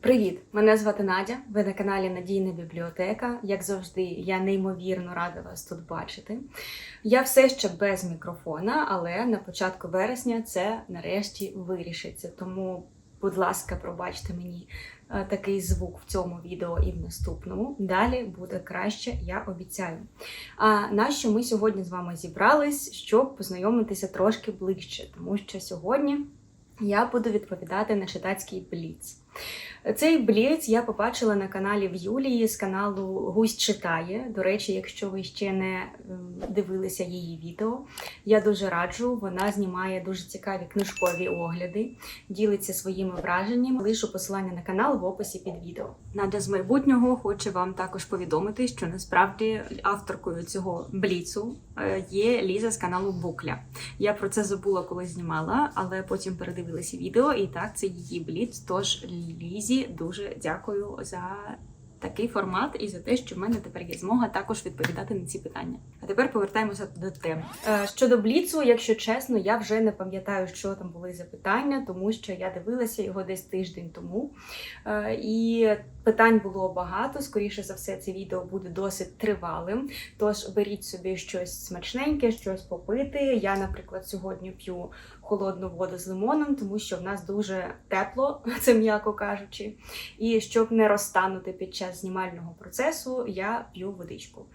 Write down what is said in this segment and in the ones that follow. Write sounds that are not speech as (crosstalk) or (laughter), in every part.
Привіт! Мене звати Надя. Ви на каналі Надійна бібліотека. Як завжди, я неймовірно рада вас тут бачити. Я все ще без мікрофона, але на початку вересня це нарешті вирішиться. Тому, будь ласка, пробачте мені е, такий звук в цьому відео і в наступному. Далі буде краще, я обіцяю. А на що ми сьогодні з вами зібрались, щоб познайомитися трошки ближче, тому що сьогодні я буду відповідати на читацький бліц. Цей бліц я побачила на каналі в Юлії з каналу Гусь читає. До речі, якщо ви ще не ем, дивилися її відео, я дуже раджу. Вона знімає дуже цікаві книжкові огляди, ділиться своїми враженнями. Лишу посилання на канал в описі під відео. Надя з майбутнього хоче вам також повідомити, що насправді авторкою цього бліцу е, є Ліза з каналу Букля. Я про це забула, коли знімала, але потім передивилася відео, і так це її бліц. Тож Лізі дуже дякую за такий формат і за те, що в мене тепер є змога також відповідати на ці питання. А тепер повертаємося до теми. Е, Щодо бліцу, якщо чесно, я вже не пам'ятаю, що там були за питання, тому що я дивилася його десь тиждень тому. Е, І питань було багато. Скоріше за все, це відео буде досить тривалим. Тож беріть собі щось смачненьке, щось попити. Я, наприклад, сьогодні п'ю холодну воду з лимоном, тому що в нас дуже тепло, (laughs) це м'яко кажучи. І щоб не розтанути під час знімального процесу, я п'ю водичку.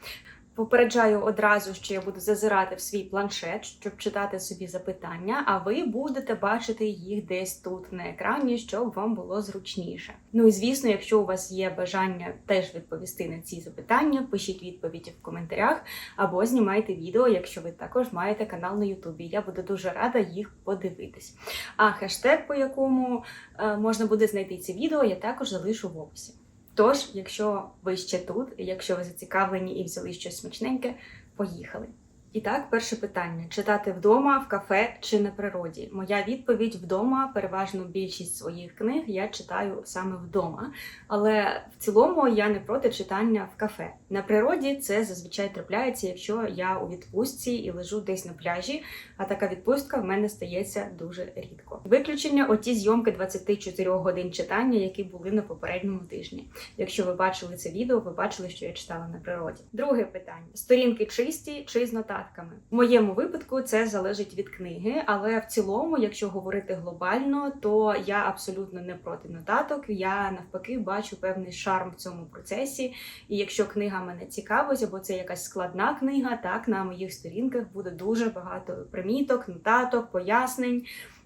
Попереджаю одразу, що я буду зазирати в свій планшет, щоб читати собі запитання, а ви будете бачити їх десь тут на екрані, щоб вам було зручніше. Ну і звісно, якщо у вас є бажання теж відповісти на ці запитання, пишіть відповіді в коментарях або знімайте відео, якщо ви також маєте канал на Ютубі. Я буду дуже рада їх подивитись. А хештег, по якому е, можна буде знайти ці відео, я також залишу в описі. Тож, якщо ви ще тут, якщо ви зацікавлені і взяли щось смачненьке, поїхали. І так, перше питання: читати вдома, в кафе чи на природі? Моя відповідь вдома. Переважно більшість своїх книг я читаю саме вдома. Але в цілому я не проти читання в кафе. На природі це зазвичай трапляється, якщо я у відпустці і лежу десь на пляжі, а така відпустка в мене стається дуже рідко. Виключення оті зйомки 24 годин читання, які були на попередньому тижні. Якщо ви бачили це відео, ви бачили, що я читала на природі. Друге питання: сторінки чисті чи з нотатками? В моєму випадку це залежить від книги, але в цілому, якщо говорити глобально, то я абсолютно не проти нотаток. Я навпаки бачу певний шарм в цьому процесі. І якщо книга мене цікавить, або це якась складна книга, так на моїх сторінках буде дуже багато приміток, нотаток, пояснень.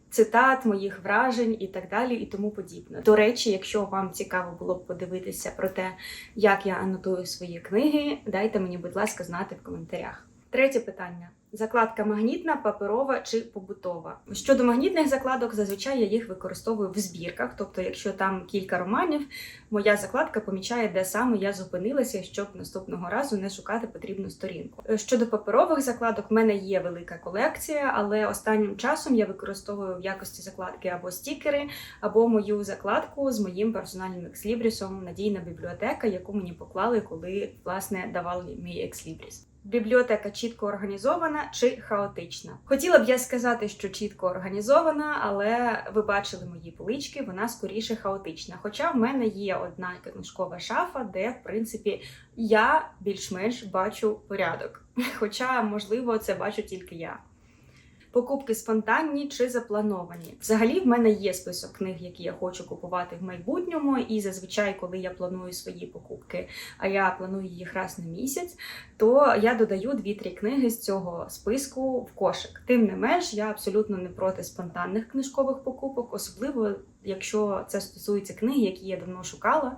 Цитат, моїх вражень і так далі, і тому подібне. До речі, якщо вам цікаво було б подивитися про те, як я анотую свої книги, дайте мені, будь ласка, знати в коментарях. Третє питання: закладка магнітна, паперова чи побутова. Щодо магнітних закладок, зазвичай я їх використовую в збірках. Тобто, якщо там кілька романів, моя закладка помічає, де саме я зупинилася, щоб наступного разу не шукати потрібну сторінку. Е, Щодо паперових закладок, в мене є велика колекція, але останнім часом я використовую в якості закладки або стікери, або мою закладку з моїм персональним екслібрісом Надійна бібліотека, яку мені поклали, коли власне давали мій екслібріс. Бібліотека чітко організована чи хаотична? Хотіла б я сказати, що чітко організована, але ви бачили мої полички, вона скоріше хаотична. Хоча в мене є одна книжкова шафа, де в принципі я більш-менш бачу порядок. (laughs) Хоча, можливо, це бачу тільки я. Покупки спонтанні чи заплановані. Взагалі, в мене є список книг, які я хочу купувати в майбутньому, і зазвичай, коли я планую свої покупки, а я планую їх раз на місяць, то я додаю 2-3 книги з цього списку в кошик. Тим не менш, я абсолютно не проти спонтанних книжкових покупок, особливо якщо це стосується книг, які я давно шукала.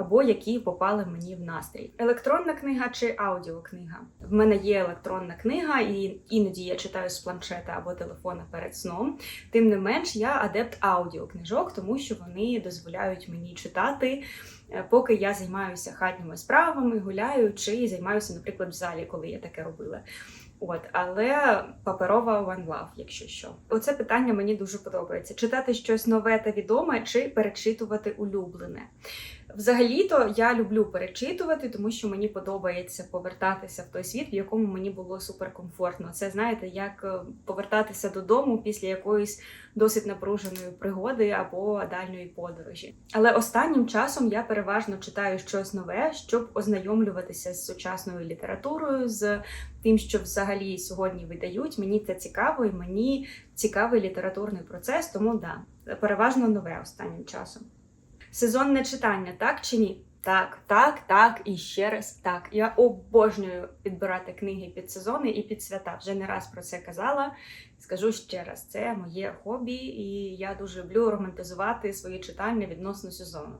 Або які попали мені в настрій. Електронна книга чи аудіокнига. В мене є електронна книга, і іноді я читаю з планшета або телефона перед сном. Тим не менш, я адепт аудіокнижок, тому що вони дозволяють мені читати, е, поки я займаюся хатніми справами, гуляю чи займаюся, наприклад, в залі, коли я таке робила. От, але паперова One Love, якщо що. Оце питання мені дуже подобається: читати щось нове та відоме чи перечитувати улюблене. Взагалі-то я люблю перечитувати, тому що мені подобається повертатися в той світ, в якому мені було суперкомфортно. Це знаєте, як е, повертатися додому після якоїсь досить напруженої пригоди або дальньої подорожі. Але останнім часом я переважно читаю щось нове, щоб ознайомлюватися з сучасною літературою, з тим, що взагалі сьогодні видають. Мені це цікаво, і мені цікавий літературний процес, тому да, переважно нове останнім часом. Сезонне читання, так чи ні? Так, так, так і ще раз так. Я обожнюю підбирати книги під сезони і під свята. Вже не раз про це казала. Скажу ще раз, це моє хобі, і я дуже люблю романтизувати свої читання відносно сезону.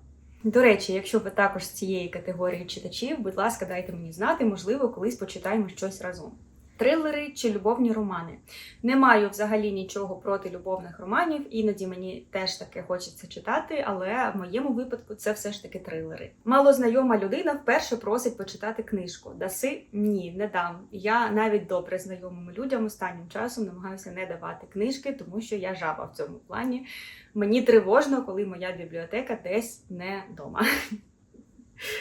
До речі, якщо ви також з цієї категорії читачів, будь ласка, дайте мені знати, можливо, колись почитаємо щось разом. Трилери чи любовні романи. Не маю взагалі нічого проти любовних романів, іноді мені теж таке хочеться читати, але в моєму випадку це все ж таки трилери. Малознайома людина вперше просить почитати книжку. Даси ні, не дам. Я навіть добре знайомим людям останнім часом намагаюся не давати книжки, тому що я жаба в цьому плані. Мені тривожно, коли моя бібліотека десь не вдома.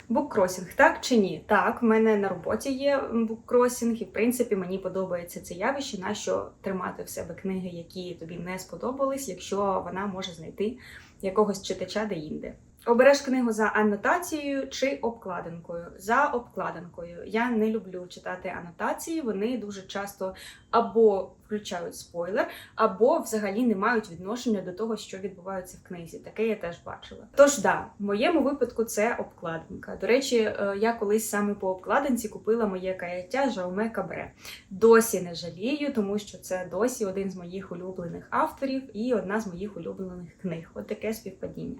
Буккросінг, так чи ні? Так, в мене на роботі є буккросінг, і в принципі мені подобається це явище, на що тримати в себе книги, які тобі не сподобались, якщо вона може знайти якогось читача де-інде. Обереш книгу за анотацією чи обкладинкою. За обкладинкою. Я не люблю читати анотації, вони дуже часто або включають спойлер, або взагалі не мають відношення до того, що відбувається в книзі. Таке я теж бачила. Тож да, в моєму випадку це обкладинка. До речі, е, я колись саме по обкладинці купила моє каяття Жауме Кабре. Досі не жалію, тому що це досі один з моїх улюблених авторів і одна з моїх улюблених книг. От таке співпадіння.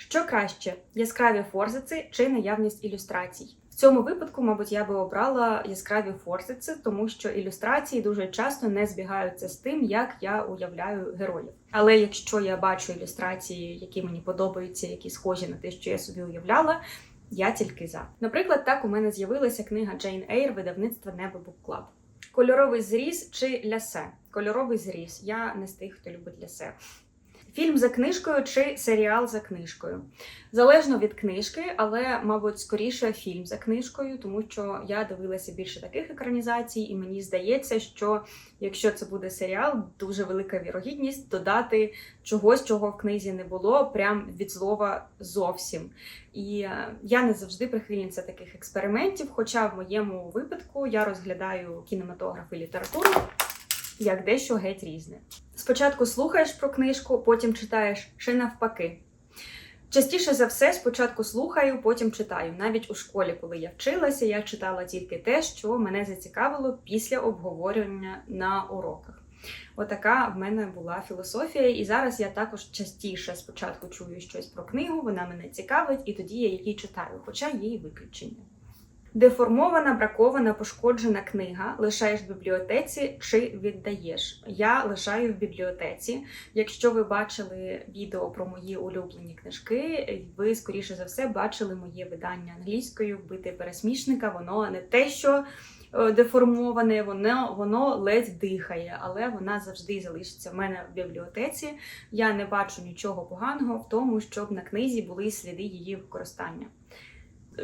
Що краще яскраві форзици чи наявність ілюстрацій? В цьому випадку, мабуть, я би обрала яскраві форзици, тому що ілюстрації дуже часто не збігаються з тим, як я уявляю героїв. Але якщо я бачу ілюстрації, які мені подобаються, які схожі на те, що я собі уявляла, я тільки за. Наприклад, так у мене з'явилася книга Джейн Ейр видавництва Небо Бук Клаб. Кольоровий зріз чи лясе? Кольоровий зріз. Я не з тих, хто любить лясе. Фільм за книжкою чи серіал за книжкою. Залежно від книжки, але, мабуть, скоріше фільм за книжкою, тому що я дивилася більше таких екранізацій, і мені здається, що якщо це буде серіал, дуже велика вірогідність додати чогось, чого в книзі не було, прям від слова зовсім. І е, я не завжди прихильниця таких експериментів. Хоча в моєму випадку я розглядаю кінематограф і літературу як дещо геть різне. Спочатку слухаєш про книжку, потім читаєш чи навпаки. Частіше за все, спочатку слухаю, потім читаю. Навіть у школі, коли я вчилася, я читала тільки те, що мене зацікавило після обговорення на уроках. Отака в мене була філософія, і зараз я також частіше спочатку чую щось про книгу, вона мене цікавить, і тоді я її читаю, хоча є і виключення. Деформована, бракована, пошкоджена книга лишаєш в бібліотеці чи віддаєш. Я лишаю в бібліотеці. Якщо ви бачили відео про мої улюблені книжки, ви, скоріше за все, бачили моє видання англійською Вбити пересмішника. Воно не те, що е, деформоване, воно воно ледь дихає, але вона завжди залишиться в мене в бібліотеці. Я не бачу нічого поганого в тому, щоб на книзі були сліди її використання.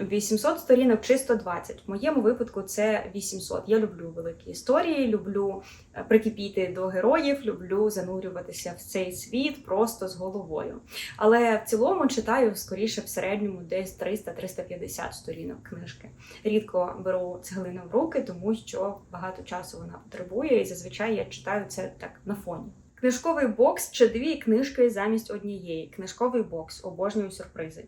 800 сторінок чи 120. В моєму випадку це 800. Я люблю великі історії, люблю е, прикипіти до героїв, люблю занурюватися в цей світ просто з головою. Але в цілому читаю скоріше в середньому десь 300-350 сторінок книжки. Рідко беру цеглину в руки, тому що багато часу вона потребує, і зазвичай я читаю це так на фоні. Книжковий бокс чи дві книжки замість однієї. Книжковий бокс обожнюю сюрпризи.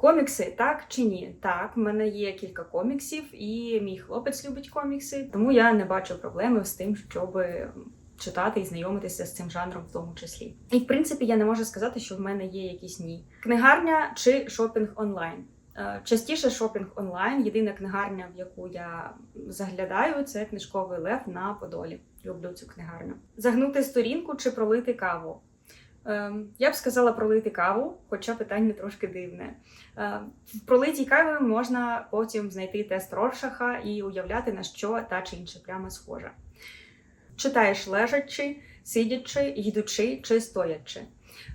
Комікси, так чи ні? Так, в мене є кілька коміксів, і мій хлопець любить комікси, тому я не бачу проблеми з тим, щоб читати і знайомитися з цим жанром в тому числі. І в принципі я не можу сказати, що в мене є якісь ні. Книгарня чи шопінг онлайн. Е, частіше шопінг онлайн. Єдина книгарня, в яку я заглядаю, це книжковий лев на Подолі. Люблю цю книгарню. Загнути сторінку чи пролити каву. Ем, Я б сказала пролити каву, хоча питання трошки дивне. Ем, В пролитій каві можна потім знайти тест Роршаха і уявляти, на що та чи інша пляма схожа. Читаєш лежачи, сидячи, йдучи чи стоячи.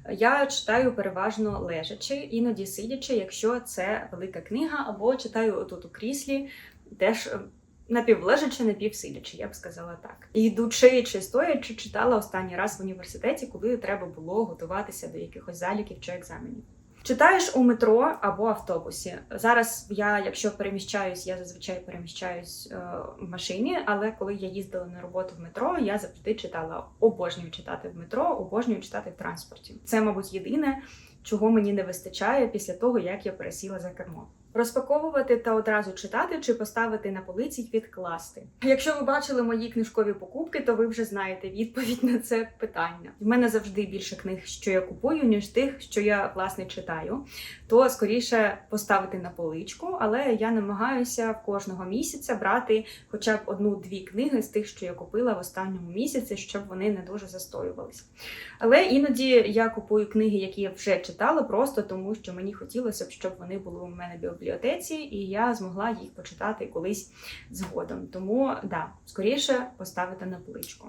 Я читаю переважно лежачи, іноді сидячи, якщо це велика книга, або читаю отут у кріслі, теж е, напівлежачи, напівсидячи, я б сказала так. Йдучи чи стоячи, читала останній раз в університеті, коли треба було готуватися до якихось заліків чи екзаменів. Читаєш у метро або автобусі. Зараз я, якщо переміщаюсь, я зазвичай переміщаюсь е, в машині, але коли я їздила на роботу в метро, я завжди читала обожнюю читати в метро, обожнюю читати в транспорті. Це, мабуть, єдине, чого мені не вистачає після того, як я пересіла за кермо. Розпаковувати та одразу читати чи поставити на полиці й відкласти. Якщо ви бачили мої книжкові покупки, то ви вже знаєте відповідь на це питання. В мене завжди більше книг, що я купую, ніж тих, що я власне читаю. То скоріше поставити на поличку, але я намагаюся кожного місяця брати хоча б одну-дві книги з тих, що я купила в останньому місяці, щоб вони не дуже застоювалися. Але іноді я купую книги, які я вже читала, просто тому що мені хотілося б, щоб вони були у мене в бібліотеці, і я змогла їх почитати колись згодом. Тому да, скоріше поставити на поличку.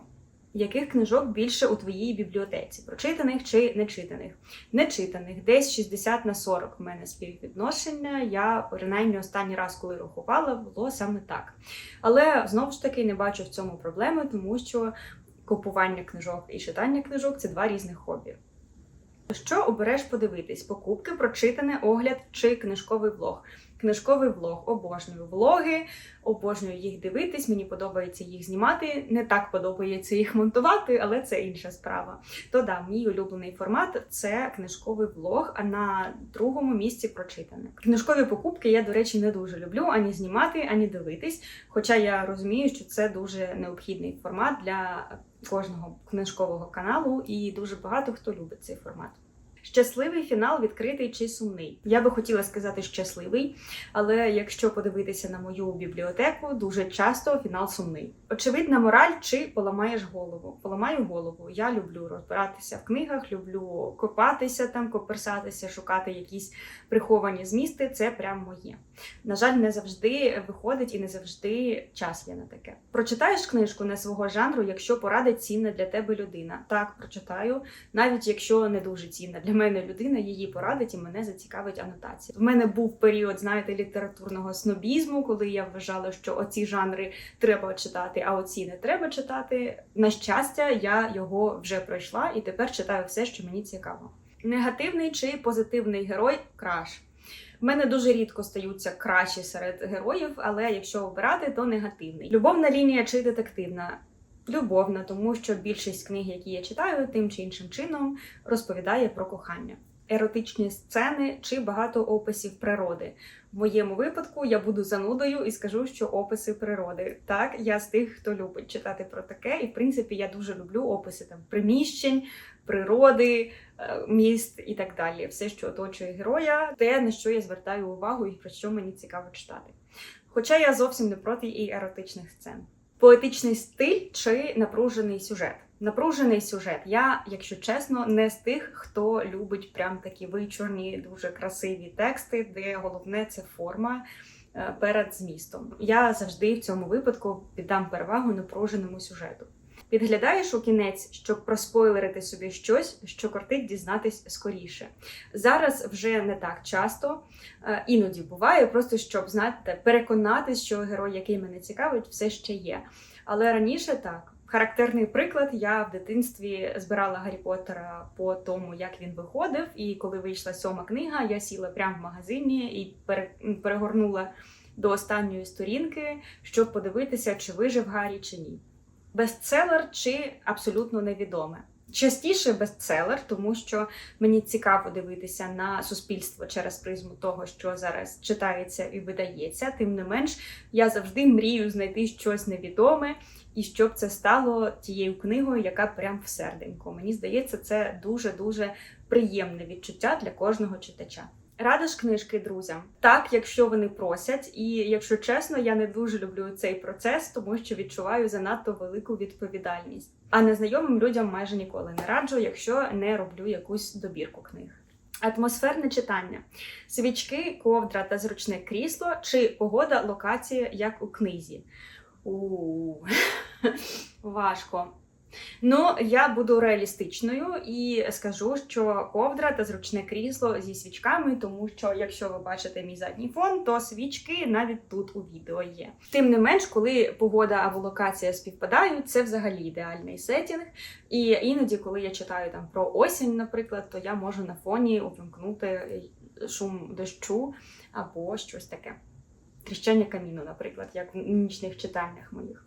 Яких книжок більше у твоїй бібліотеці? Прочитаних чи нечитаних? Нечитаних, десь 60 на 40 в мене співвідношення. Я принаймні останній раз, коли рахувала, було саме так. Але знову ж таки не бачу в цьому проблеми, тому що купування книжок і читання книжок це два різних хобі. Що обереш подивитись? Покупки, прочитане, огляд чи книжковий влог? Книжковий влог обожнюю влоги, обожнюю їх дивитись. Мені подобається їх знімати. Не так подобається їх монтувати, але це інша справа. То да, мій улюблений формат це книжковий влог, а на другому місці прочитане. Книжкові покупки я, до речі, не дуже люблю ані знімати, ані дивитись. Хоча я розумію, що це дуже необхідний формат для кожного книжкового каналу, і дуже багато хто любить цей формат. Щасливий фінал відкритий чи сумний. Я би хотіла сказати щасливий, але якщо подивитися на мою бібліотеку, дуже часто фінал сумний. Очевидна мораль чи поламаєш голову. Поламаю голову. Я люблю розбиратися в книгах, люблю копатися там, коперсатися, шукати якісь приховані змісти. Це прям моє. На жаль, не завжди виходить і не завжди час є на таке. Прочитаєш книжку не свого жанру, якщо порадить цінна для тебе людина. Так, прочитаю, навіть якщо не дуже цінна для мене людина, її порадить і мене зацікавить анотація. В мене був період, знаєте, літературного снобізму, коли я вважала, що оці жанри треба читати, а оці не треба читати. На щастя, я його вже пройшла і тепер читаю все, що мені цікаво. Негативний чи позитивний герой краш. В мене дуже рідко стаються кращі серед героїв, але якщо обирати, то негативний. Любовна лінія чи детективна? Любовна, тому що більшість книг, які я читаю, тим чи іншим чином розповідає про кохання. Еротичні сцени чи багато описів природи. В моєму випадку я буду занудою і скажу, що описи природи. Так, я з тих, хто любить читати про таке, і в принципі я дуже люблю описи там приміщень, природи, е, міст і так далі. Все, що оточує героя, те, на що я звертаю увагу і про що мені цікаво читати. Хоча я зовсім не проти і еротичних сцен. Поетичний стиль чи напружений сюжет. Напружений сюжет. Я, якщо чесно, не з тих, хто любить прям такі вичорні, дуже красиві тексти, де головне це форма е, перед змістом. Я завжди в цьому випадку піддам перевагу напруженому сюжету. Підглядаєш у кінець, щоб проспойлерити собі щось, що кортить дізнатись скоріше. Зараз вже не так часто, е, іноді буває, просто щоб знаєте, переконатись, що герой, який мене цікавить, все ще є. Але раніше так. Характерний приклад, я в дитинстві збирала Гаррі Поттера по тому, як він виходив, і коли вийшла сьома книга, я сіла прямо в магазині і пере- перегорнула до останньої сторінки, щоб подивитися, чи вижив Гаррі чи ні. Бестселер чи абсолютно невідоме. Частіше бестселер, тому що мені цікаво дивитися на суспільство через призму того, що зараз читається і видається. Тим не менш, я завжди мрію знайти щось невідоме, і щоб це стало тією книгою, яка прям в серденько. Мені здається, це дуже дуже приємне відчуття для кожного читача. Рада ж книжки друзям. Так, якщо вони просять, і якщо чесно, я не дуже люблю цей процес, тому що відчуваю занадто велику відповідальність. А незнайомим людям майже ніколи не раджу, якщо не роблю якусь добірку книг. Атмосферне читання, свічки, ковдра та зручне крісло, чи погода, локація, як у книзі. Важко. Ну, я буду реалістичною і скажу, що ковдра та зручне крісло зі свічками, тому що якщо ви бачите мій задній фон, то свічки навіть тут у відео є. Тим не менш, коли погода або локація співпадають, це взагалі ідеальний сетінг. І іноді, коли я читаю там про осінь, наприклад, то я можу на фоні увімкнути шум дощу або щось таке. Тріщання каміну, наприклад, як в нічних читаннях моїх.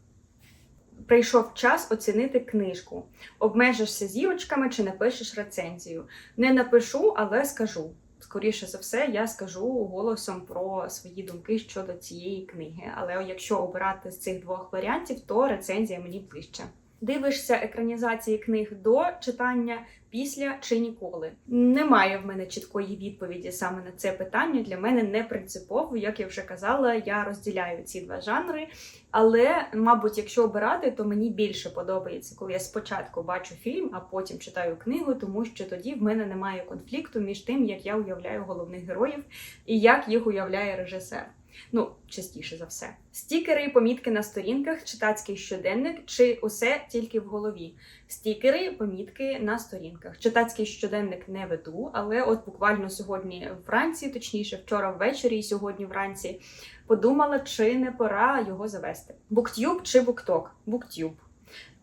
Прийшов час оцінити книжку. Обмежишся зірочками чи напишеш рецензію. Не напишу, але скажу. Скоріше за все, я скажу голосом про свої думки щодо цієї книги. Але якщо обирати з цих двох варіантів, то рецензія мені ближче. Дивишся екранізації книг до читання, після чи ніколи. Немає в мене чіткої відповіді саме на це питання. Для мене не принципово, як я вже казала, я розділяю ці два жанри. Але, мабуть, якщо обирати, то мені більше подобається, коли я спочатку бачу фільм, а потім читаю книгу, тому що тоді в мене немає конфлікту між тим, як я уявляю головних героїв і як їх уявляє режисер. Ну, частіше за все. Стікери, помітки на сторінках, читацький щоденник чи усе тільки в голові. Стікери, помітки на сторінках. Читацький щоденник не веду, але от буквально сьогодні вранці, точніше, вчора ввечері і сьогодні вранці, подумала, чи не пора його завести. Буктюб чи букток? Буктюб.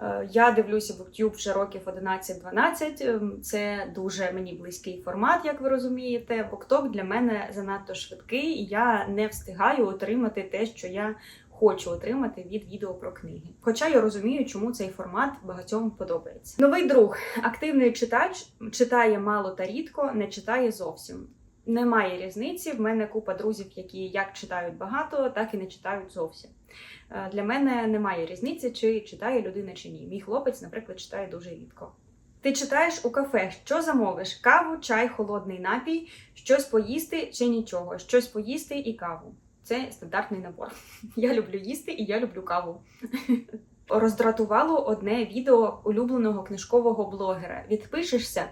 Е, Я дивлюся BookTube вже років 11-12. Ем, Це дуже мені близький формат, як ви розумієте. BookTok для мене занадто швидкий, і я не встигаю отримати те, що я хочу отримати від відео про книги. Хоча я розумію, чому цей формат багатьом подобається. Новий друг, активний читач, читає мало та рідко, не читає зовсім. Немає різниці. В мене купа друзів, які як читають багато, так і не читають зовсім. Е, Для мене немає різниці, чи читає людина чи ні. Мій хлопець, наприклад, читає дуже рідко. Ти читаєш у кафе, що замовиш? Каву, чай, холодний напій, щось поїсти чи нічого, щось поїсти і каву. Це стандартний набор. (laughs) Я люблю їсти і я люблю каву. (laughs) Роздратувало одне відео улюбленого книжкового блогера. Відпишешся?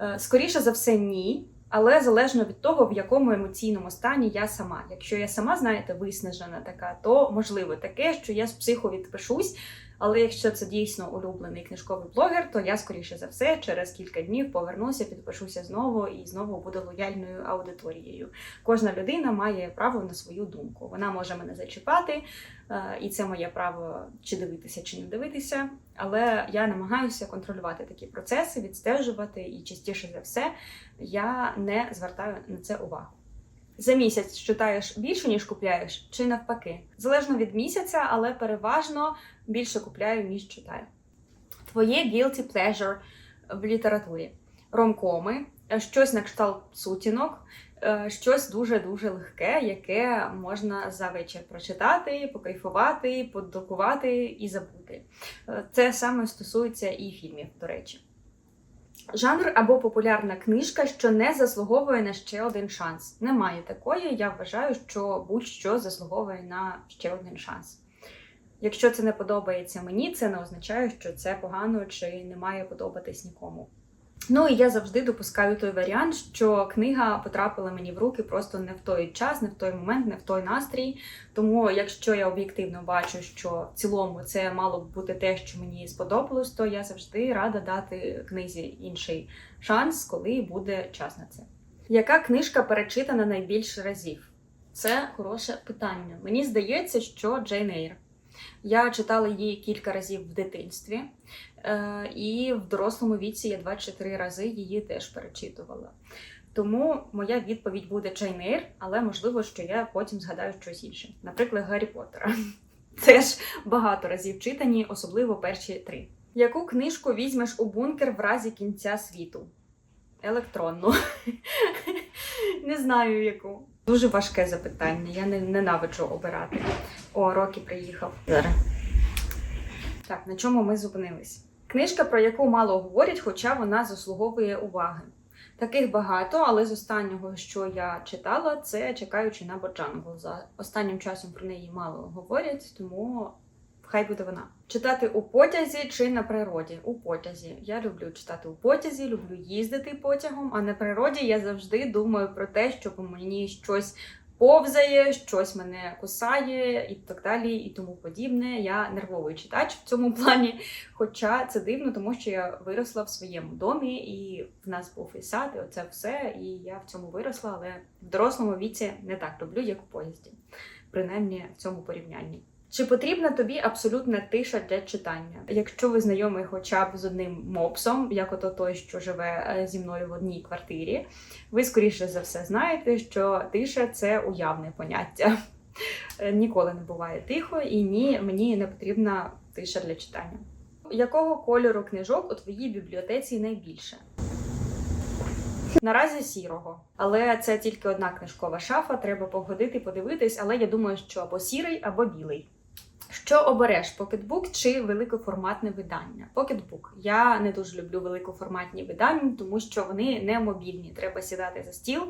Е, Скоріше за все, ні. Але залежно від того, в якому емоційному стані я сама. Якщо я сама, знаєте, виснажена така, то можливо таке, що я з психу відпишусь. Але якщо це дійсно улюблений книжковий блогер, то я, скоріше за все, через кілька днів повернуся, підпишуся знову і знову буду лояльною аудиторією. Кожна людина має право на свою думку. Вона може мене зачіпати, е, і це моє право чи дивитися, чи не дивитися. Але я намагаюся контролювати такі процеси, відстежувати, і частіше за все я не звертаю на це увагу. За місяць читаєш більше, ніж купляєш, чи навпаки? Залежно від місяця, але переважно більше купляю, ніж читаю. Твоє guilty pleasure в літературі. Ромкоми, е, щось на кшталт сутінок, е, щось дуже-дуже легке, яке можна за вечір прочитати, покайфувати, подокувати і забути. Е, Це саме стосується і фільмів, до речі. Жанр або популярна книжка, що не заслуговує на ще один шанс. Немає такої. Я вважаю, що будь-що заслуговує на ще один шанс. Якщо це не подобається мені, це не означає, що це погано чи не має подобатись нікому. Ну і я завжди допускаю той варіант, що книга потрапила мені в руки просто не в той час, не в той момент, не в той настрій. Тому, якщо я об'єктивно бачу, що в цілому це мало б бути те, що мені сподобалось, то я завжди рада дати книзі інший шанс, коли буде час на це. Яка книжка перечитана найбільше разів? Це хороше питання. Мені здається, що Джейн Ейр. Я читала її кілька разів в дитинстві, і в дорослому віці я 2-3 рази її теж перечитувала. Тому моя відповідь буде Ейр, але можливо, що я потім згадаю щось інше. Наприклад, Гаррі Поттера. (laughs) Теж багато разів читані, особливо перші три. Яку книжку візьмеш у бункер в разі кінця світу? Електронну. (laughs) Не знаю яку. Дуже важке запитання. Я не ненавиджу обирати. О, Рокі приїхав. Зараз. Так, на чому ми зупинились? Книжка, про яку мало говорять, хоча вона заслуговує уваги. Таких багато, але з останнього, що я читала, це чекаючи на Боджангу. За останнім часом про неї мало говорять, тому хай буде вона. Читати у потязі чи на природі? У потязі. Я люблю читати у потязі, люблю їздити потягом, а на природі я завжди думаю про те, що по мені щось повзає, щось мене кусає і так далі, і тому подібне. Я нервовий читач в цьому плані. Хоча це дивно, тому що я виросла в своєму домі, і в нас був і сад, і оце все. І я в цьому виросла, але в дорослому віці не так роблю, як у поїзді, принаймні в цьому порівнянні. Чи потрібна тобі абсолютна тиша для читання? Якщо ви знайомий хоча б з одним мопсом, як ото той, що живе е, зі мною в одній квартирі, ви скоріше за все знаєте, що тиша це уявне поняття. Е, Ніколи не буває тихо, і ні, мені не потрібна тиша для читання. Якого кольору книжок у твоїй бібліотеці найбільше? Наразі сірого, але це тільки одна книжкова шафа. Треба погодити, подивитись, але я думаю, що або сірий, або білий. Що обереш покетбук чи великоформатне видання? Покетбук. Я не дуже люблю великоформатні видання, тому що вони не мобільні. Треба сідати за стіл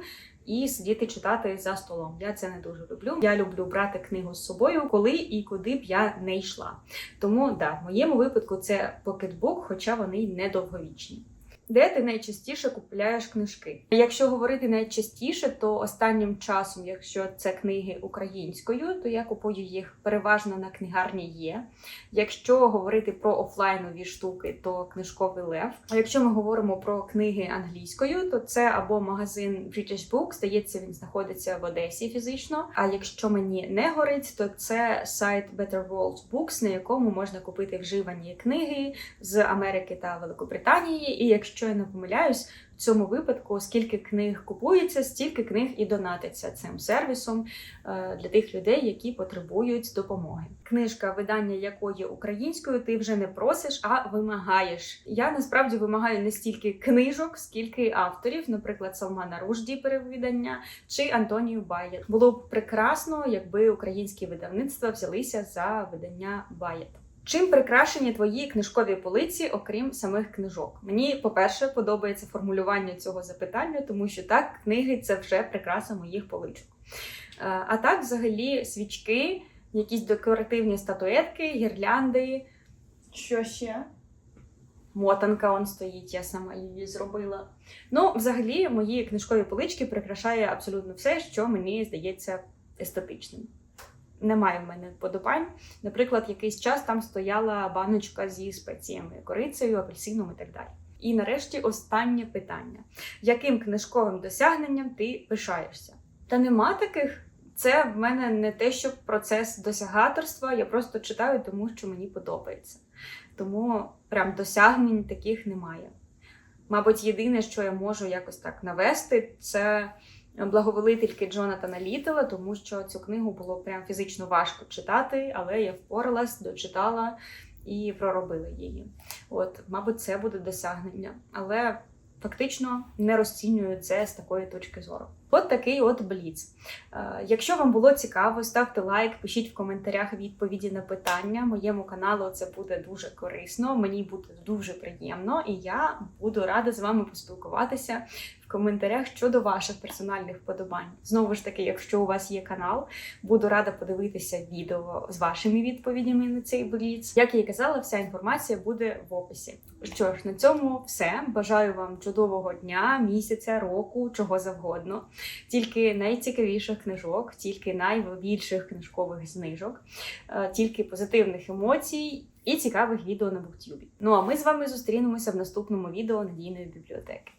і сидіти читати за столом. Я це не дуже люблю. Я люблю брати книгу з собою, коли і куди б я не йшла. Тому да, в моєму випадку це покетбук, хоча вони й недовговічні. Де ти найчастіше купуєш книжки? Якщо говорити найчастіше, то останнім часом, якщо це книги українською, то я купую їх переважно на книгарні є. Якщо говорити про офлайнові штуки, то книжковий лев. А якщо ми говоримо про книги англійською, то це або магазин British Book, здається, він знаходиться в Одесі фізично. А якщо мені не горить, то це сайт Better World Books, на якому можна купити вживані книги з Америки та Великобританії. І якщо я не помиляюсь, в цьому випадку, скільки книг купується, стільки книг і донатиться цим сервісом е, для тих людей, які потребують допомоги. Книжка, видання якої українською ти вже не просиш, а вимагаєш. Я насправді вимагаю не стільки книжок, скільки авторів, наприклад, Салмана Ружді перевидання чи Антонію Байєт. Було б прекрасно, якби українські видавництва взялися за видання Байєт. Чим прикрашені твої книжкові полиці, окрім самих книжок? Мені, по-перше, подобається формулювання цього запитання, тому що так, книги це вже прикраса моїх поличок. Е, А так, взагалі, свічки, якісь декоративні статуетки, гірлянди. Що ще? Мотанка он стоїть, я сама її зробила. Ну, взагалі, мої книжкові полички прикрашає абсолютно все, що мені здається естетичним. Немає в мене вподобань. Наприклад, якийсь час там стояла баночка зі спеціями, корицею, апельсином і так далі. І нарешті останнє питання: яким книжковим досягненням ти пишаєшся? Та нема таких. Це в мене не те, що процес досягаторства, я просто читаю, тому що мені подобається. Тому прям досягнень таких немає. Мабуть, єдине, що я можу якось так навести, це благовелительки Джонатана Літела, тому що цю книгу було прям фізично важко читати, але я впоралась, дочитала і проробила її. От, мабуть, це буде досягнення. Але фактично не розцінюю це з такої точки зору. От такий от бліц. Е, Якщо вам було цікаво, ставте лайк, пишіть в коментарях відповіді на питання. Моєму каналу це буде дуже корисно, мені буде дуже приємно, і я буду рада з вами поспілкуватися в коментарях щодо ваших персональних вподобань. Знову ж таки, якщо у вас є канал, буду рада подивитися відео з вашими відповідями на цей бліц. Як я і казала, вся інформація буде в описі. Що ж, на цьому все. Бажаю вам чудового дня, місяця, року, чого завгодно. Тільки найцікавіших книжок, тільки найбільших книжкових знижок, е, тільки позитивних емоцій і цікавих відео на буктюбі. Ну а ми з вами зустрінемося в наступному відео надійної бібліотеки.